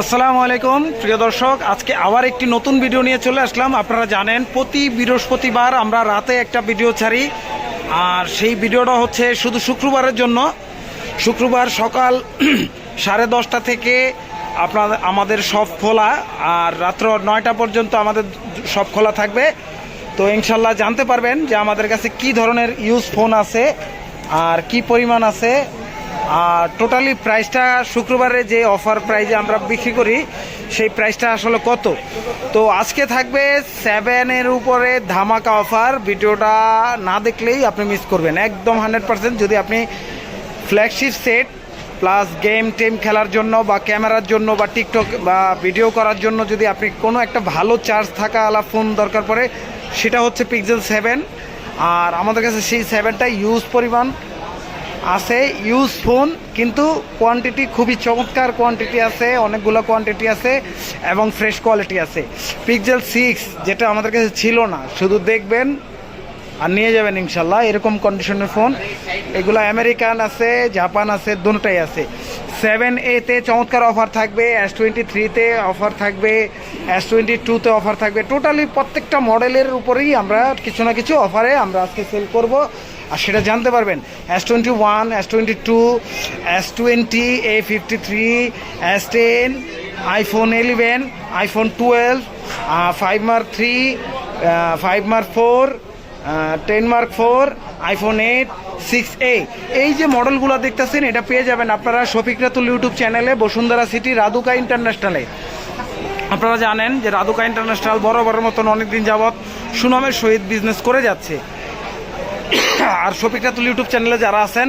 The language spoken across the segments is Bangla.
আসসালামু আলাইকুম, প্রিয় দর্শক, আজকে আবার একটি নতুন ভিডিও নিয়ে চলে আসলাম। আপনারা জানেন, প্রতি বৃহস্পতিবার আমরা রাতে একটা ভিডিও ছাড়ি। আর সেই ভিডিওটা হচ্ছে শুধু শুক্রবারের জন্য। শুক্রবার সকাল সাড়ে দশটা থেকে আপনার, আমাদের সব খোলা। আর রাত্র নয়টা পর্যন্ত আমাদের সব খোলা থাকবে। তো ইনশাল্লাহ জানতে পারবেন যে আমাদের কাছে কি ধরনের ইউজ ফোন আছে, আর কি পরিমাণ আছে। আর টোটালি প্রাইসটা শুক্রবারে যে অফার প্রাইজে আমরা বিক্রি করি, সেই প্রাইসটা আসলে কত? তো আজকে থাকবে সেভেনের উপরে ধামাকা অফার। ভিডিওটা না দেখলেই আপনি মিস করবেন। একদম হান্ড্রেড পার্সেন্ট যদি আপনি ফ্ল্যাগশিপ সেট প্লাস গেম টেম খেলার জন্য বা ক্যামেরার জন্য বা টিকটক বা ভিডিও করার জন্য যদি আপনি কোনো একটা ভালো চার্জ থাকা আলা ফোন দরকার পড়ে, সেটা হচ্ছে পিক্সেল সেভেন আর আমাদের কাছে সেই সেভেনটা ইউজ পরিমাণ। আছে ইউজ ফোন কিন্তু কোয়ান্টিটি খুবই চমৎকার কোয়ান্টিটি আছে, অনেকগুলো কোয়ান্টিটি আছে এবং ফ্রেশ কোয়ালিটি আছে। পিক্সেল সিক্স যেটা আমাদের কাছে ছিল না, শুধু দেখবেন আর নিয়ে যাবেন ইনশাল্লাহ, এরকম কন্ডিশনের ফোন এগুলো আমেরিকান আছে, জাপান আছে, দুটাই আছে। সেভেন এতে চমৎকার অফার থাকবে এস টোয়েন্টি থ্রিতে অফার থাকবে এস টোয়েন্টি টুতে অফার থাকবে। টোটালি প্রত্যেকটা মডেলের উপরেই আমরা কিছু না কিছু অফারে আমরা আজকে সেল করব। আর সেটা জানতে পারবেন। S twenty one S twenty two S twenty A fifty three S ten iPhone eleven iPhone twelve five mark three five mark four ten mark four iPhone eight six এ এই যে মডেলগুলো দেখতেছেন, এটা পেয়ে যাবেন আপনারা শফিক রাতুল ইউটিউব চ্যানেলে, বসুন্ধরা সিটি, রাধুকা ইন্টারন্যাশনালে। আপনারা জানেন যে রাধুকা ইন্টারন্যাশনাল বড় বড় মতন অনেকদিন যাবৎ সুনামের সহিত বিজনেস করে যাচ্ছে। আর শফিক রাতুল ইউটিউব চ্যানেলে যারা আছেন,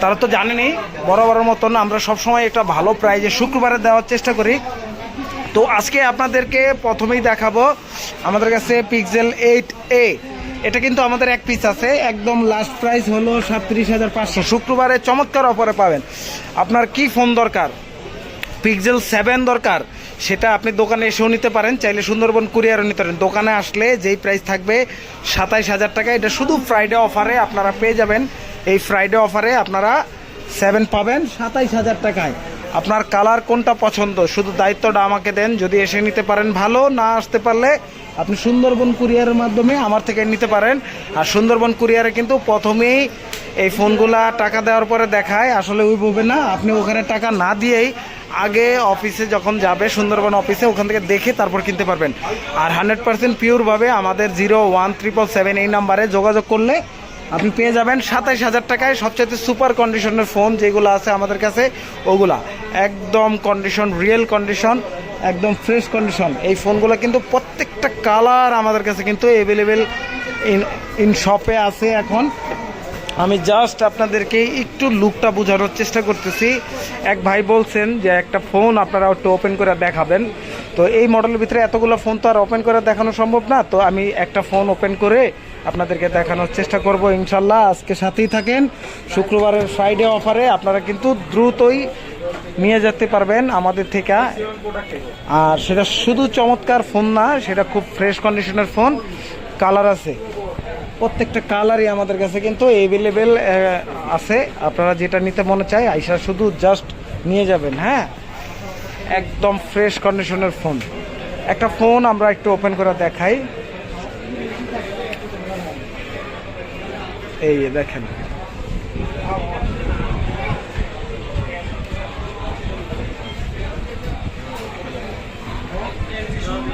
তারা তো জানেনই বড় বড় মতন আমরা সবসময় একটা ভালো প্রাইজে শুক্রবারে দেওয়ার চেষ্টা করি। তো আজকে আপনাদেরকে প্রথমেই দেখাবো আমাদের কাছে পিক্সেল এইট এ এটা কিন্তু আমাদের এক পিস আছে, একদম লাস্ট প্রাইস হলো সাতত্রিশ হাজার পাঁচশো। শুক্রবারে চমৎকার অফারে পাবেন। আপনার কি ফোন দরকার? পিক্সেল সেভেন দরকার। সেটা আপনি দোকানে এসেও নিতে পারেন, চাইলে সুন্দরবন কুরিয়ারও নিতে পারেন। দোকানে আসলে যেই প্রাইস থাকবে সাতাইশ হাজার টাকা, এটা শুধু ফ্রাইডে অফারে আপনারা পেয়ে যাবেন। এই ফ্রাইডে অফারে আপনারা সেভেন পাবেন সাতাইশ হাজার টাকায়। আপনার কালার কোনটা পছন্দ? শুধু দায়িত্বটা আমাকে দেন, যদি এসে নিতে পারেন ভালো, না আসতে পারলে আপনি সুন্দরবন কুরিয়ারের মাধ্যমে আমার থেকে নিতে পারেন। আর সুন্দরবন কুরিয়ারে কিন্তু প্রথমেই এই ফোনগুলা টাকা দেওয়ার পরে দেখায়, আসলে ওইভাবে না, আপনি ওখানে টাকা না দিয়েই আগে অফিসে যখন যাবে সুন্দরবন অফিসে, ওখান থেকে দেখে তারপর কিনতে পারবেন। আর হান্ড্রেড পার্সেন্ট পিওরভাবে আমাদের জিরো ওয়ান ট্রিপল সেভেন এই নাম্বারে যোগাযোগ করলে আপনি পেয়ে যাবেন সাতাইশ হাজার টাকায় সবচেয়ে সুপার কন্ডিশনের ফোন যেগুলো আছে আমাদের কাছে, ওগুলা। একদম কন্ডিশন রিয়েল কন্ডিশন একদম ফ্রেশ কন্ডিশন এই ফোনগুলো কিন্তু প্রত্যেকটা কালার আমাদের কাছে কিন্তু অ্যাভেলেবেল ইন ইন শপে আছে এখন। আমি জাস্ট আপনাদেরকে একটু লুকটা বোঝানোর চেষ্টা করতেছি। এক ভাই বলছেন যে, একটা ফোন আপনারা একটু ওপেন করে দেখাবেন। তো এই মডেলের ভিতরে এতগুলো ফোন তো আর ওপেন করে দেখানো সম্ভব না। তো আমি একটা ফোন ওপেন করে আপনাদেরকে দেখানোর চেষ্টা করব ইনশাল্লাহ। আজকে সাথেই থাকেন। শুক্রবারের ফ্রাইডে অফারে আপনারা কিন্তু দ্রুতই নিয়ে যেতে পারবেন আমাদের থেকে। আর সেটা শুধু চমৎকার ফোন না, সেটা খুব ফ্রেশ কন্ডিশনের ফোন কালার আছে। প্রত্যেকটা কালারই আমাদের কাছে কিন্তু অ্যাভেলেবেল আছে। আপনারা যেটা নিতে মনে চায়, আইসা শুধু জাস্ট নিয়ে যাবেন হ্যাঁ? একদম ফ্রেশ কন্ডিশনের ফোন একটা ফোন আমরা একটু ওপেন করে দেখাই। এই দেখেন।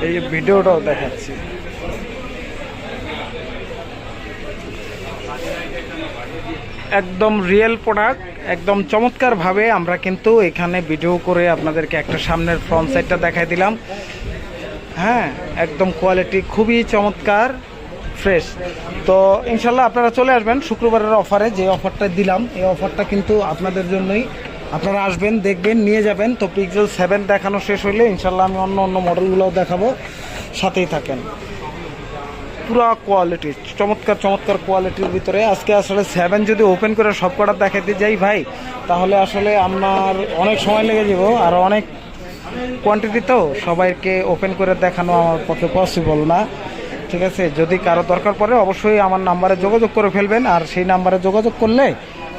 এই ভিডিওটাও দেখাচ্ছি। একদম রিয়েল প্রোডাক্ট একদম চমৎকারভাবে আমরা কিন্তু এখানে ভিডিও করে আপনাদেরকে একটা সামনের ফ্রন্ট সাইডটা দেখাই দিলাম। হ্যাঁ একদম কোয়ালিটি খুবই চমৎকার ফ্রেশ তো ইনশাল্লাহ আপনারা চলে আসবেন শুক্রবারের অফারে যে অফারটা দিলাম, এই অফারটা কিন্তু আপনাদের জন্যই। আপনারা আসবেন, দেখবেন, নিয়ে যাবেন। তো পিক্সেল সেভেন দেখানো শেষ হইলে ইনশাল্লাহ আমি অন্য অন্য মডেলগুলোও দেখাবো। সাথেই থাকেন। পুরা কোয়ালিটি চমৎকার চমৎকার কোয়ালিটির ভিতরে। আজকে আসলে সেভেন যদি ওপেন করে সব কটা দেখাতে যাই ভাই, তাহলে আসলে আমার অনেক সময় লেগে যাব আর অনেক কোয়ান্টিটি তো সবাইকে ওপেন করে দেখানো আমার পক্ষে পসিবল না। ঠিক আছে, যদি কারও দরকার পড়ে অবশ্যই আমার নাম্বারে যোগাযোগ করে ফেলবেন আর সেই নাম্বারে যোগাযোগ করলে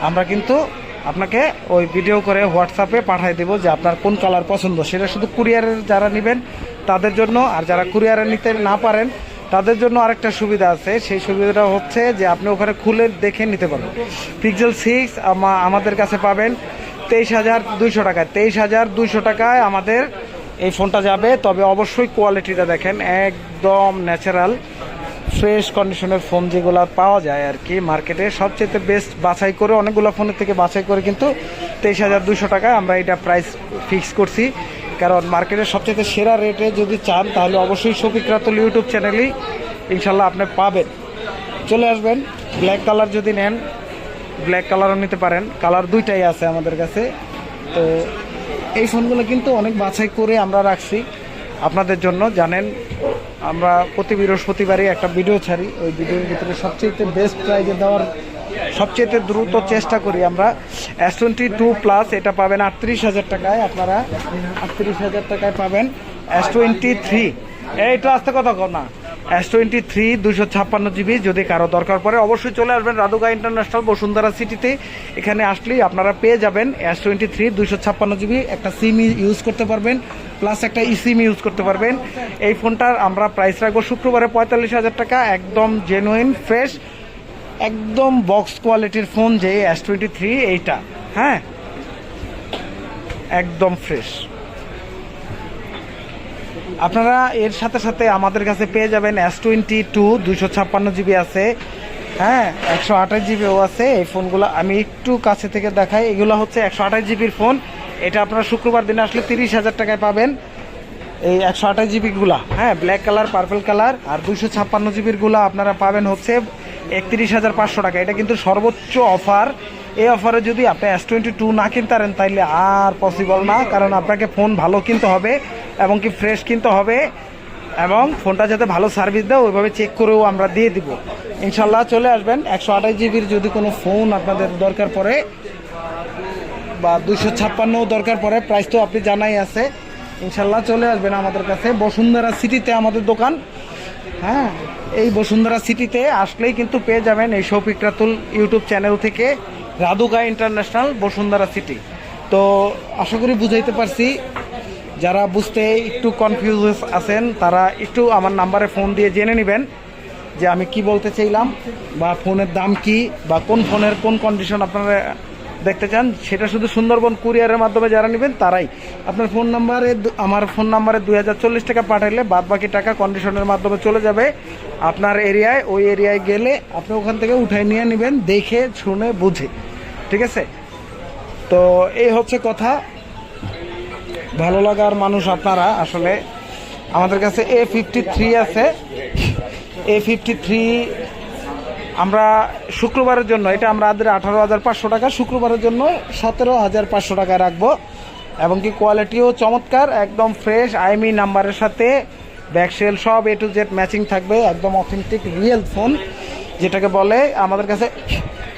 আমরা কিন্তু আপনাকে ওই ভিডিও করে হোয়াটসঅ্যাপে পাঠিয়ে দেবো যে আপনার কোন কালার পছন্দ। সেটা শুধু কুরিয়ারের যারা নেবেন তাদের জন্য আর যারা কুরিয়ারে নিতে না পারেন তাদের জন্য আরেকটা সুবিধা আছে। সেই সুবিধাটা হচ্ছে যে আপনি ওখানে খুলে দেখে নিতে পারবেন। পিক্সেল সিক্স আমাদের কাছে পাবেন তেইশ হাজার দুইশো টাকায়। তেইশ হাজার দুইশো টাকায় আমাদের এই ফোনটা যাবে। তবে অবশ্যই কোয়ালিটিটা দেখেন, একদম ন্যাচারাল ফ্রেশ কন্ডিশনের ফোন যেগুলো পাওয়া যায় আর কি মার্কেটে সবচেয়ে বেস্ট বাছাই করে, অনেকগুলো ফোনের থেকে বাছাই করে কিন্তু তেইশ হাজার দুশো টাকায় আমরা এটা প্রাইস ফিক্স করছি। কারণ মার্কেটের সবচেয়ে সেরা রেটে যদি চান, তাহলে অবশ্যই শফিক রাতুল ইউটিউব চ্যানেলেই ইনশাল্লাহ আপনি পাবেন। চলে আসবেন ব্ল্যাক কালার যদি নেন ব্ল্যাক কালারও নিতে পারেন। কালার দুইটাই আছে আমাদের কাছে। তো এই ফোনগুলো কিন্তু অনেক বাছাই করে আমরা রাখছি। আপনাদের জন্য জানেন, আমরা প্রতি বৃহস্পতিবারই একটা ভিডিও ছাড়ি। ওই ভিডিওর ভিতরে সবচেয়ে বেস্ট প্রাইজে দেওয়ার সবচেয়ে দ্রুত চেষ্টা করি আমরা। এস টোয়েন্টি টু প্লাস এটা পাবেন আটত্রিশ হাজার টাকায়, আপনারা আটত্রিশ হাজার টাকায় পাবেন এস টোয়েন্টি থ্রি এইটা আসতে কথা না। এস টোয়েন্টি থ্রি দুশো ছাপ্পান্ন জিবি, যদি কারও দরকার পড়ে, অবশ্যই চলে আসবেন রাধুকা ইন্টারন্যাশনাল বসুন্ধরা সিটিতে। এখানে আসলেই আপনারা পেয়ে যাবেন এস টোয়েন্টি থ্রি দুশো ছাপ্পান্ন জিবি, একটা সিম ইউজ করতে পারবেন প্লাস একটা ই সিম ইউজ করতে পারবেন। এই ফোনটার আমরা প্রাইস রাখব শুক্রবারে পঁয়তাল্লিশ হাজার টাকা, একদম জেনুইন ফ্রেশ একদম বক্স কোয়ালিটির ফোন যে এস টোয়েন্টি থ্রি এইটা হ্যাঁ? একদম ফ্রেশ আপনারা এর সাথে সাথে আমাদের কাছে পেয়ে যাবেন এস টোয়েন্টি টু দুশো ছাপ্পান্ন জিবি আছে হ্যাঁ? একশো আঠাশ জিবিও আছে, এই ফোনগুলো আমি একটু কাছে থেকে দেখাই। এগুলো হচ্ছে একশো আঠাশ জিবির ফোন এটা আপনারা শুক্রবার দিনে আসলে তিরিশ হাজার টাকায় পাবেন। এই একশো আঠাশ জিবিগুলা হ্যাঁ? ব্ল্যাক কালার পার্পল কালার আর দুশো ছাপ্পান্ন জিবিরগুলো আপনারা পাবেন হচ্ছে একত্রিশ হাজার পাঁচশো টাকা। এটা কিন্তু সর্বোচ্চ অফার। এই অফারে যদি আপনি এস টোয়েন্টি টু না কিনতে পারেন, তাইলে আর পসিবল না, কারণ আপনাকে ফোন ভালো কিনতে হবে এবং কি ফ্রেশ কিনতে হবে এবং ফোনটা যাতে ভালো সার্ভিস দেয়, ওইভাবে চেক করেও আমরা দিয়ে দিব। ইনশাল্লাহ চলে আসবেন। একশো আঠাশ জিবির যদি কোনো ফোন আপনাদের দরকার পড়ে বা দুইশো ছাপ্পান্ন দরকার পড়ে প্রাইস তো আপনি জানাই আছে। ইনশাল্লাহ চলে আসবেন আমাদের কাছে। বসুন্ধরা সিটিতে আমাদের দোকান। হ্যাঁ এই বসুন্ধরা সিটিতে আসলেই কিন্তু পেয়ে যাবেন এই শৌফিক রাতুল ইউটিউব চ্যানেল থেকে রাধুকা ইন্টারন্যাশনাল বসুন্ধরা সিটি। তো আশা করি বুঝাইতে পারছি, যারা বুঝতে একটু কনফিউজ আছেন, তারা একটু আমার নাম্বারে ফোন দিয়ে জেনে নেবেন যে আমি কি বলতে চাইলাম বা ফোনের দাম কি বা কোন ফোনের কোন কন্ডিশন আপনারা দেখতে চান, সেটা শুধু সুন্দরবন কুরিয়ারের মাধ্যমে যারা নেবেন, তারাই। আপনার ফোন নাম্বারে আমার ফোন নাম্বারে দুই হাজার চল্লিশ টাকা পাঠাইলে বাদ বাকি টাকা কন্ডিশনের মাধ্যমে চলে যাবে। আপনার এরিয়ায়, ওই এরিয়ায় গেলে আপনি ওখান থেকে উঠাই নিয়ে নেবেন, দেখে, শুনে, বুঝে। ঠিক আছে? তো এই হচ্ছে কথা। ভালো লাগার মানুষ আপনারা, আসলে। আমাদের কাছে এ ফিফটি থ্রি আছে। এ ফিফটি থ্রি আমরা শুক্রবারের জন্য, এটা আমরা আমাদের আঠারো হাজার পাঁচশো টাকা, শুক্রবারের জন্য সতেরো হাজার পাঁচশো টাকা রাখব। এবং কি কোয়ালিটিও চমৎকার, একদম ফ্রেশ আইমি নাম্বারের সাথে ব্যাকসেল সব এ টু জেড ম্যাচিং থাকবে, একদম অথেন্টিক রিয়েল ফোন যেটাকে বলে আমাদের কাছে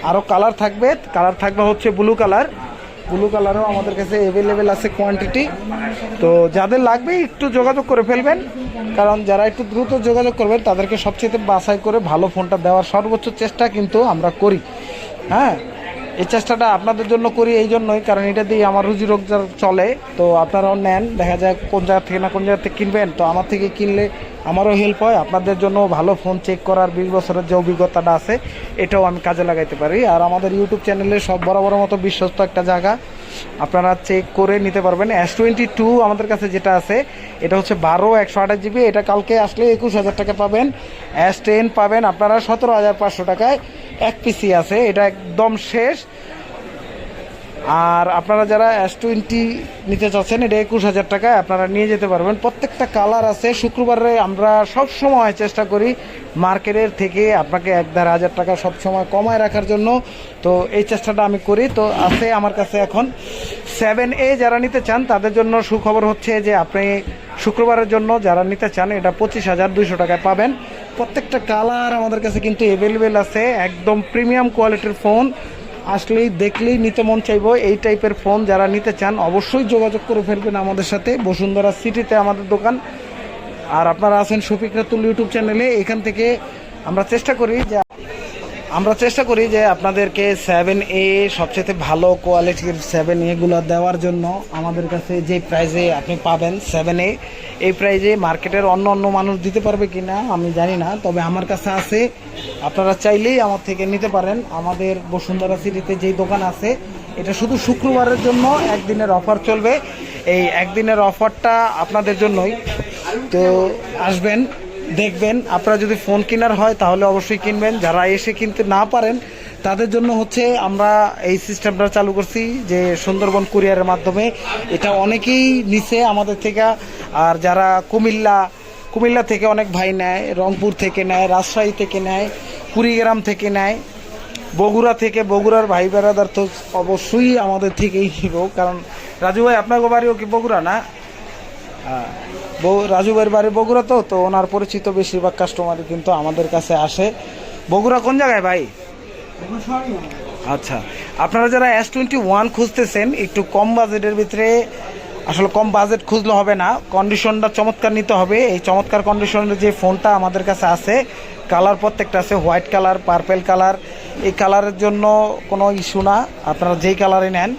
আরও কালার থাকবে। কালার থাকবে হচ্ছে ব্লু কালার ব্লু কালারও আমাদের কাছে অ্যাভেলেবেল আছে কোয়ান্টিটি তো যাদের লাগবে একটু যোগাযোগ করে ফেলবেন, কারণ যারা একটু দ্রুত যোগাযোগ করবেন, তাদেরকে সবচেয়ে বাছাই করে ভালো ফোনটা দেওয়ার সর্বোচ্চ চেষ্টা কিন্তু আমরা করি। হ্যাঁ? এই চেষ্টাটা আপনাদের জন্য করি এই জন্যই, কারণ এটা দিয়ে আমার রুজি রোজগার চলে, তো আপনারাও নেন, দেখা যায় কোন জায়গা থেকে না কোন জায়গা থেকে কিনবেন। তো আমার থেকে কিনলে আমারও হেল্প হয়, আপনাদের জন্য ভালো ফোন চেক করার বিশ বছরের যে অভিজ্ঞতাটা আছে, এটাও আমি কাজে লাগাইতে পারি। আর আমাদের ইউটিউব চ্যানেলে সব বরাবর মতো বিশ্বস্ত একটা জায়গা আপনারা চেক করে নিতে পারবেন। এস টোয়েন্টি টু আমাদের কাছে যেটা আছে, এটা হচ্ছে বারো, একশো আঠাশ জিবি এটা কালকে আসলে একুশ হাজার টাকা পাবেন। এস টেন পাবেন আপনারা সতেরো হাজার পাঁচশো টাকায়। এক পিসি আছে, এটা একদম শেষ। আর আপনারা যারা এস টোয়েন্টি নিতে চাচ্ছেন, এটা একুশ হাজার টাকায় আপনারা নিয়ে যেতে পারবেন। প্রত্যেকটা কালার আছে। শুক্রবারে আমরা সব সময় চেষ্টা করি মার্কেটের থেকে আপনাকে এক দেড় হাজার টাকা সব সময় কমায় রাখার জন্য। তো এই চেষ্টাটা আমি করি। তো আছে আমার কাছে এখন সেভেন এ যারা নিতে চান, তাদের জন্য সুখবর হচ্ছে যে আপনি শুক্রবারের জন্য যারা নিতে চান, এটা পঁচিশ হাজার দুইশো টাকায় পাবেন। প্রত্যেকটা কালার আমাদের কাছে কিন্তু অ্যাভেলেবেল আছে। একদম প্রিমিয়াম কোয়ালিটির ফোন আসলেই দেখলেই নিতে মন চাইব। এই টাইপের ফোন যারা নিতে চান, অবশ্যই যোগাযোগ করে ফেলবেন আমাদের সাথে। বসুন্ধরা সিটিতে আমাদের দোকান। আর আপনারা আছেন শফিক রাতুল ইউটিউব চ্যানেলে এখান থেকে আমরা চেষ্টা করি যে আমরা চেষ্টা করি যে আপনাদেরকে সেভেন এ সবচেয়ে ভালো কোয়ালিটির সেভেন এগুলো দেওয়ার জন্য আমাদের কাছে যে প্রাইজে আপনি পাবেন সেভেন এ এই প্রাইজে মার্কেটের অন্য অন্য মানুষ দিতে পারবে কি না আমি জানি না, তবে আমার কাছে আছে। আপনারা চাইলেই আমার থেকে নিতে পারেন। আমাদের বসুন্ধরা সিটিতে যেই দোকান আছে, এটা শুধু শুক্রবারের জন্য একদিনের অফার চলবে। এই একদিনের অফারটা আপনাদের জন্যই। তো আসবেন। দেখবেন। আপনারা যদি ফোন কেনার হয়, তাহলে অবশ্যই কিনবেন। যারা এসে কিনতে না পারেন, তাদের জন্য হচ্ছে আমরা এই সিস্টেমটা চালু করছি যে সুন্দরবন কুরিয়ারের মাধ্যমে। এটা অনেকেই নিছে আমাদের থেকে, আর যারা কুমিল্লা কুমিল্লা থেকে অনেক ভাই নেয়, রংপুর থেকে নেয়, রাজশাহী থেকে নেয়, কুড়িগ্রাম থেকে নেয়, বগুড়া থেকে, বগুড়ার ভাই বেড়াদার তো অবশ্যই আমাদের থেকেই নিব কারণ রাজু ভাই, আপনার বাড়িও কি বগুড়া না? রাজু ভাইয়ের বাড়ি বগুড়া তো তো ওনার পরিচিত বেশিরভাগ কাস্টমারই কিন্তু আমাদের কাছে আসে। বগুড়া কোন জায়গায় ভাই? আচ্ছা আপনারা যারা এস টোয়েন্টি ওয়ান খুঁজতেছেন, একটু কম বাজেটের ভিতরে, আসলে কম বাজেট খুঁজলে হবে না কন্ডিশনটা চমৎকার নিতে হবে। এই চমৎকার কন্ডিশনের যে ফোনটা আমাদের কাছে আছে কালার প্রত্যেকটা আছে হোয়াইট কালার পার্পেল কালার এই কালারের জন্য কোনো ইস্যু না। আপনারা যেই কালারে নেন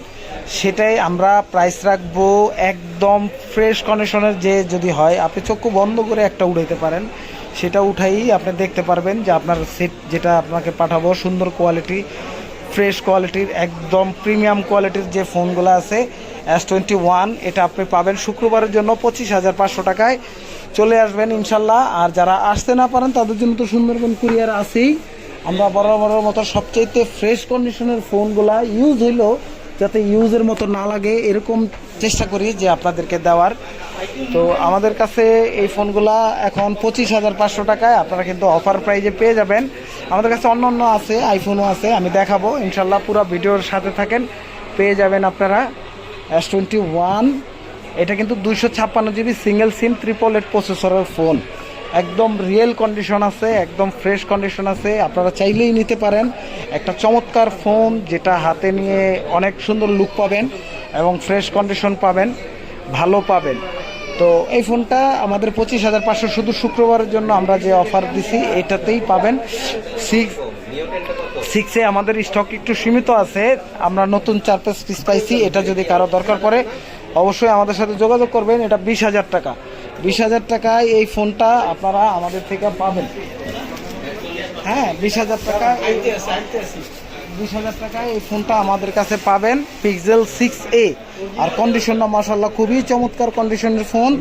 সেটাই আমরা প্রাইস রাখব একদম ফ্রেশ কন্ডিশনের যে যদি হয়, আপনি চক্ষু বন্ধ করে একটা উঠাইতে পারেন। সেটা উঠাই আপনি দেখতে পারবেন যে আপনার সেট যেটা আপনাকে পাঠাবো, সুন্দর কোয়ালিটি ফ্রেশ কোয়ালিটির একদম প্রিমিয়াম কোয়ালিটির যে ফোনগুলো আছে এস টোয়েন্টি ওয়ান এটা আপনি পাবেন শুক্রবারের জন্য পঁচিশ হাজার পাঁচশো টাকায়। চলে আসবেন ইনশাল্লাহ। আর যারা আসতে না পারেন, তাদের জন্য তো সুন্দরবন কুরিয়ার আছেই। আমরা বড় বড় মতো সবচাইতে ফ্রেশ কন্ডিশনের ফোনগুলা ইউজ হইল যাতে ইউজের মতো না লাগে, এরকম চেষ্টা করি যে আপনাদেরকে দেওয়ার। তো আমাদের কাছে এই ফোনগুলা এখন পঁচিশ হাজার পাঁচশো টাকায় আপনারা কিন্তু অফার প্রাইজে পেয়ে যাবেন। আমাদের কাছে অন্য অন্য আছে, আইফোনও আছে, আমি দেখাবো। ইনশাল্লাহ পুরো ভিডিওর সাথে থাকেন, পেয়ে যাবেন আপনারা। এস টোয়েন্টি ওয়ান এটা কিন্তু দুইশো ছাপ্পান্ন GB single SIM triple eight প্রসেসরের ফোন একদম রিয়েল কন্ডিশন আছে, একদম ফ্রেশ কন্ডিশন আছে। আপনারা চাইলেই নিতে পারেন। একটা চমৎকার ফোন যেটা হাতে নিয়ে অনেক সুন্দর লুক পাবেন এবং ফ্রেশ কন্ডিশন পাবেন, ভালো পাবেন। তো এই ফোনটা আমাদের পঁচিশ হাজার পাঁচশো শুধু শুক্রবারের জন্য আমরা যে অফার দিছি, এটাতেই পাবেন। সিক্স সিক্সে আমাদের স্টক একটু সীমিত আছে। আমরা নতুন চার পিস পিস পাইছি, এটা যদি কারও দরকার পড়ে, অবশ্যই আমাদের সাথে যোগাযোগ করবেন। এটা বিশ হাজার টাকা। বিশ হাজার টাকায় এই ফোনটা আপনারা আমাদের থেকে পাবেন। হ্যাঁ বিশ হাজার টাকা বিশ হাজার টাকায় এই ফোনটা আমাদের কাছে পাবেন পিক্সেল সিক্স এ আর কন্ডিশনটা মাসাল্লাহ খুবই চমৎকার কন্ডিশনের ফোন।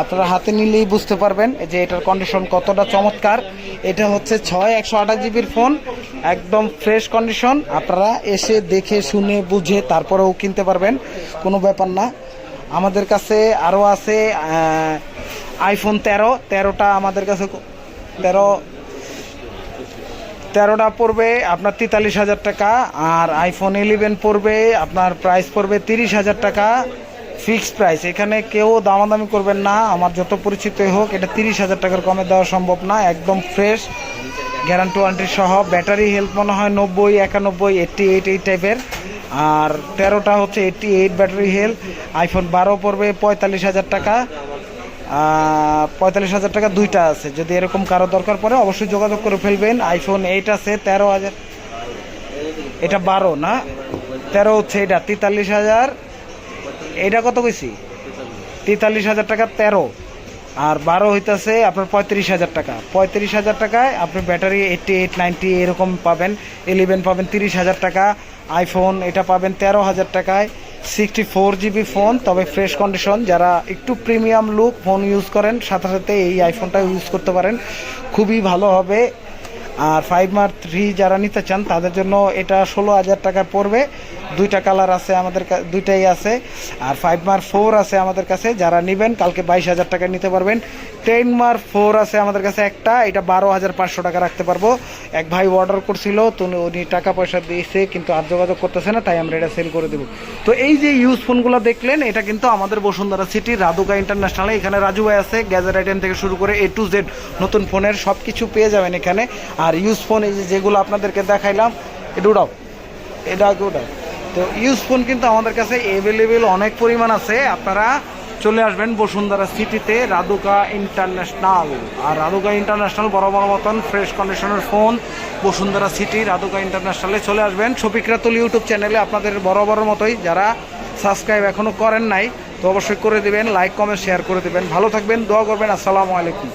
আপনারা হাতে নিলেই বুঝতে পারবেন যে এটার কন্ডিশন কতটা চমৎকার। এটা হচ্ছে ছয় একশো আঠাশ জিবির ফোন, একদম ফ্রেশ কন্ডিশন আপনারা এসে দেখে, শুনে, বুঝে তারপরেও কিনতে পারবেন। কোনো ব্যাপার না। আমাদের কাছে আরও আছে আইফোন তেরো, তেরোটা আমাদের কাছে তেরো, তেরোটা পড়বে আপনার তেতাল্লিশ হাজার টাকা, আর আইফোন ইলেভেন পড়বে আপনার প্রাইস পড়বে তিরিশ হাজার টাকা ফিক্সড প্রাইস এখানে কেউ দামাদামি করবেন না, আমার যত পরিচিত হোক, এটা তিরিশ হাজার টাকার কমে দেওয়া সম্ভব না, একদম ফ্রেশ গ্যারান্টি ওয়ারেন্টি সহ ব্যাটারি হেলথ মনে হয় নব্বই, একানব্বই এইট্টি এইট এই টাইপের আর তেরোটা হচ্ছে eighty eight battery health iPhone বারো পড়বে পঁয়তাল্লিশ হাজার টাকা পঁয়তাল্লিশ হাজার টাকা দুইটা আছে। যদি এরকম কারও দরকার পড়ে, অবশ্যই যোগাযোগ করে ফেলবেন। আইফোন এইট আছে, তেরো হাজার এটা বারো না? তেরো হচ্ছে এটা, তেতাল্লিশ হাজার এটা কত কইছি? তেতাল্লিশ হাজার টাকা তেরো। আর বারো হইতেছে আপনার পঁয়ত্রিশ হাজার টাকা। পঁয়ত্রিশ হাজার টাকায় আপনি ব্যাটারি এইটটি এইট নাইনটি এরকম পাবেন। ইলেভেন পাবেন তিরিশ হাজার টাকা। আইফোন এটা পাবেন তেরো হাজার টাকায়। সিক্সটি ফোর জিবি ফোন তবে ফ্রেশ কন্ডিশন যারা একটু প্রিমিয়াম লুক ফোন ইউজ করেন, সাথে সাথে এই আইফোনটা ইউজ করতে পারেন। খুবই ভালো হবে। আর ফাইভ মার থ্রি যারা নিতে চান, তাদের জন্য এটা ষোলো হাজার টাকা পড়বে। দুইটা কালার আছে আমাদের দুইটাই আছে। আর ফাইভ মার ফোর আছে আমাদের কাছে, যারা নেবেন, কালকে বাইশ হাজার টাকা নিতে পারবেন। টেন মার্ক ফোর আছে আমাদের কাছে একটা, এটা বারো হাজার পাঁচশো টাকা রাখতে পারব। এক ভাই অর্ডার করছিল, তো উনি- টাকা পয়সা দিয়েছে, কিন্তু আর যোগাযোগ করতেছে না, তাই আমরা এটা সেল করে দেবো। তো এই যে ইউজ ফোনগুলো দেখলেন, এটা কিন্তু আমাদের বসুন্ধরা সিটি রাধুকা ইন্টারন্যাশনালে এখানে রাজু ভাই আছে গ্যাজেট আইটেম থেকে শুরু করে এ টু জেড নতুন ফোনের সব কিছু পেয়ে যাবেন এখানে। আর ইউজ ফোন এই যেগুলো আপনাদেরকে দেখাইলাম এটা উঠাও এটা উঠাও তো ইউজ ফোন কিন্তু আমাদের কাছে অ্যাভেলেবেল অনেক পরিমাণ আছে। আপনারা চলে আসবেন বসুন্ধরা সিটিতে রাধুকা ইন্টারন্যাশনাল। আর রাধুকা ইন্টারন্যাশনাল বরাবর মতন ফ্রেশ কন্ডিশনের ফোন বসুন্ধরা সিটি রাধুকা ইন্টারন্যাশনালে চলে আসবেন। শফিক রাতুল ইউটিউব চ্যানেলে আপনাদের বড় মতোই যারা সাবস্ক্রাইব এখনও করেন নাই, তো অবশ্যই করে দেবেন লাইক কমেন্ট শেয়ার করে দেবেন। ভালো থাকবেন, দোয়া করবেন, আসসালামু আলাইকুম।